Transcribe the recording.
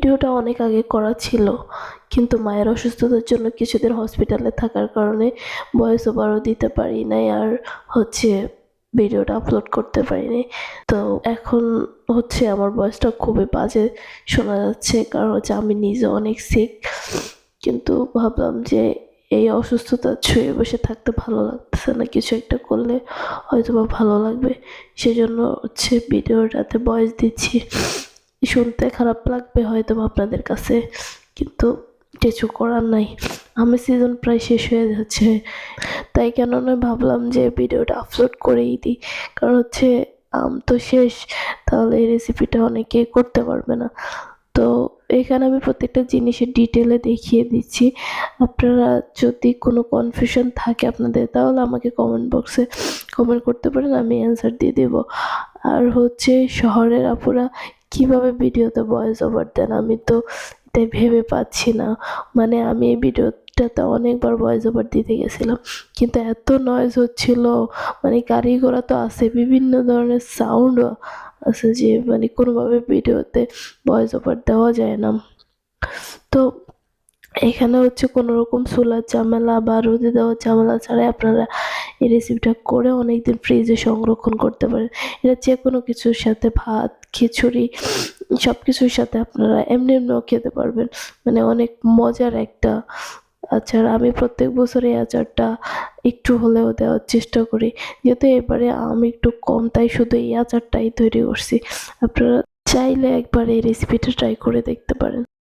ভিডিওটা অনেক আগে করা ছিল। কিন্তু মায়ের অসুস্থতার জন্য কিছুদিন হসপিটালে থাকার কারণে ভয়েস ওভারও দিতে পারি নাই আর হচ্ছে ভিডিওটা আপলোড করতে পারিনি। তো এখন হচ্ছে আমার ভয়েসটা খুবই বাজে শোনা যাচ্ছে। কারণ হচ্ছে আমি নিজে অনেক সিক কিন্তু ভাবলাম যে এই অসুস্থতা ছুঁয়ে বসে থাকতে ভালো লাগতেছে না, কিছু একটা করলে হয়তো বা ভালো লাগবে। সেজন্য হচ্ছে ভিডিওটাতে ভয়েস দিচ্ছি। শুনতে খারাপ লাগবে হয়তো আপনাদের কাছে, কিন্তু কিছু করার নাই। আমি সিজন প্রায় শেষ হয়ে যাচ্ছে, তাই কেন নয় ভাবলাম যে ভিডিওটা আপলোড করেই দিই। কারণ হচ্ছে, আম, তো শেষ, তাহলে এই রেসিপিটা অনেকে করতে পারবে না। তো এখানে আমি প্রত্যেকটা জিনিসের ডিটেলে দেখিয়ে দিচ্ছি। আপনারা যদি কোনো কনফিউশন থাকে আপনাদের, তাহলে আমাকে কমেন্ট বক্সে কমেন্ট করতে পারেন, আমি অ্যান্সার দিয়ে দেব। আর হচ্ছে, শহরের আপুরা কীভাবে ভিডিওতে ভয়েস ওভার দেন আমি তো এটাই ভেবে পাচ্ছি না। মানে আমি এই ভিডিওটাতে অনেকবার ভয়েস ওভার দিতে গেছিলাম। কিন্তু এত নয়েজ হচ্ছিল মানে গাড়ি ঘোড়া তো আছে, বিভিন্ন ধরনের সাউন্ডও আছে যে মানে কোনোভাবে ভিডিওতে ভয়েস ওভার দেওয়া যায় না। তো এখানে হচ্ছে কোনো রকম সোলার ঝামেলা বা রোদে দেওয়ার ঝামেলা ছাড়াই আপনারা এই রেসিপিটা করে অনেক দিন ফ্রিজে সংরক্ষণ করতে পারেন। এটা যে কোনো কিছুর সাথে, ভাত, খিচুড়ি সব কিছুর সাথে আপনারা এমনি এমনিও খেতে পারবেন। মানে অনেক মজার একটা আচার। আমি প্রত্যেক বছর এই আচারটা একটু হলেও দেওয়ার চেষ্টা করি। যেহেতু এবারে আমি একটু কম, তাই শুধু এই আচারটাই তৈরি করছি। আপনারা চাইলে একবার এই রেসিপিটা ট্রাই করে দেখতে পারেন।